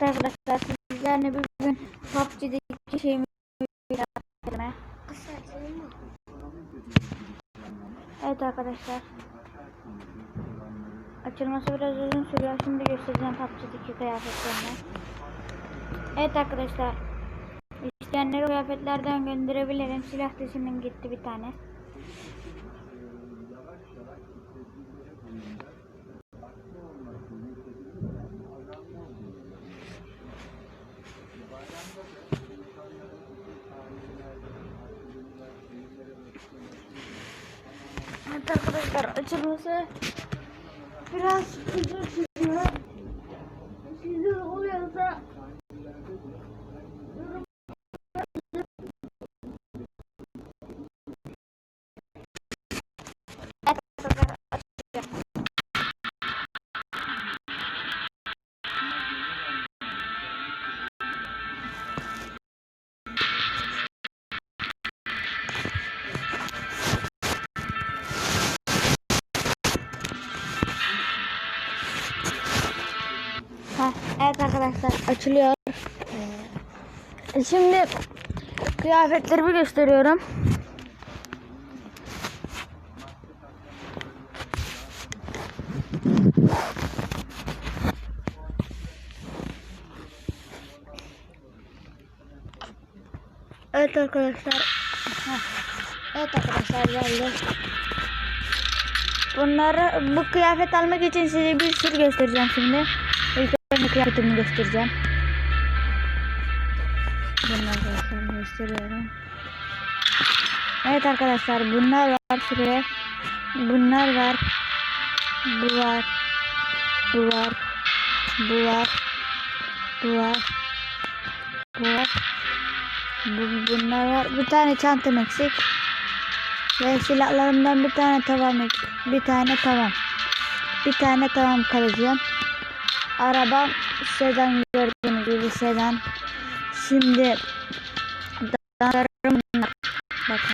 Evet arkadaşlar sizlerle bugün PUBG'deki şeyimi yaptırmaya. Evet arkadaşlar. Açılması biraz uzun sürüyor. Şimdi göstereceğim PUBG'deki kıyafetlerini. Evet arkadaşlar. İsteyenleri kıyafetlerden gönderebilirim. Silah desimin gitti bir tane. Evet arkadaşlar açılması biraz uzun sürüyor. Evet arkadaşlar açılıyor. E, Şimdi kıyafetlerimi gösteriyorum. Evet arkadaşlar. Evet arkadaşlar geldi. Bunları bu kıyafet almak için size bir sürü göstereceğim şimdi. Önce kıyafetimi göstereceğim. Bunu arkadaşlar gösteriyorum. Evet arkadaşlar bunlar var şuraya. Bunlar var. Bu var. Bu var. Bu var. Bu var. Bu var. Bu, bunlar var. Bir tane çantam eksik. Ve silahlarımdan bir tane tavam eksik. Bir tane tavam. Bir tane tavam kalacağım. Arabam sedan gördüğünüz gibi sedan. Şimdi danslarım bunlar. Bakın.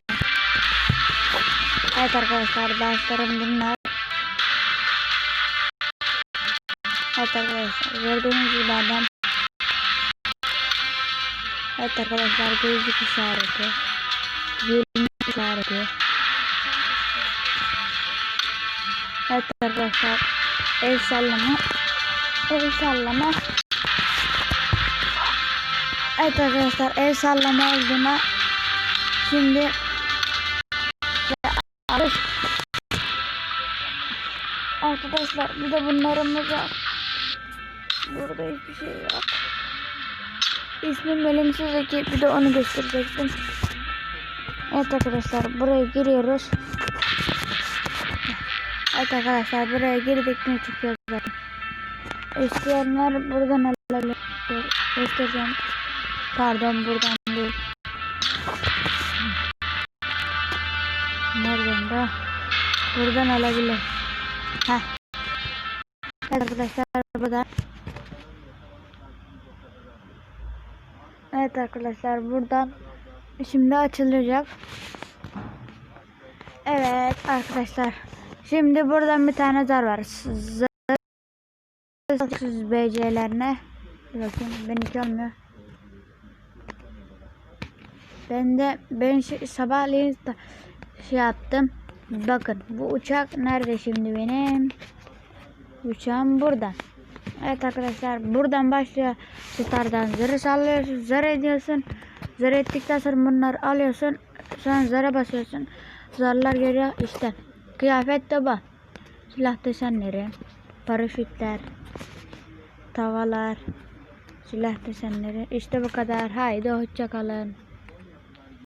Evet arkadaşlar danslarım bunlar. Evet arkadaşlar gördüğünüz gibi adam. Evet arkadaşlar gözlük işareti. Gülme işareti. Evet arkadaşlar el sallama el sallama Evet arkadaşlar el sallama olduğuna şimdi Arkadaşlar bir de bunlarımız var. Burada hiçbir şey yok. İsmim Ölümsüz Eki. Bir de onu gösterecektim. Evet arkadaşlar buraya giriyoruz. Evet arkadaşlar buraya girdik mi çıkıyor zaten. İsteyenler buradan alabilir. Göstereceğim. Pardon buradan değil. Nereden de? Buradan alabilir. Heh. Arkadaşlar burada. Evet arkadaşlar buradan şimdi açılacak. Evet arkadaşlar. Şimdi buradan bir tane zar var. Zar BC'lerine. Bakın benimki olmuyor. Ben de ben şey, sabahleyin şey yaptım. Bakın bu uçak nerede şimdi benim? Uçağım burada. Evet arkadaşlar buradan başlıyor. Stardan zırh sallıyorsun. Zar ediyorsun. Zar ettikten sonra bunları alıyorsun. Sonra zara basıyorsun. Zarlar geliyor işte. Kıyafet de bu. Silah desenleri. Paraşütler. Tavalar. Silah desenleri. İşte bu kadar. Haydi hoşça kalın.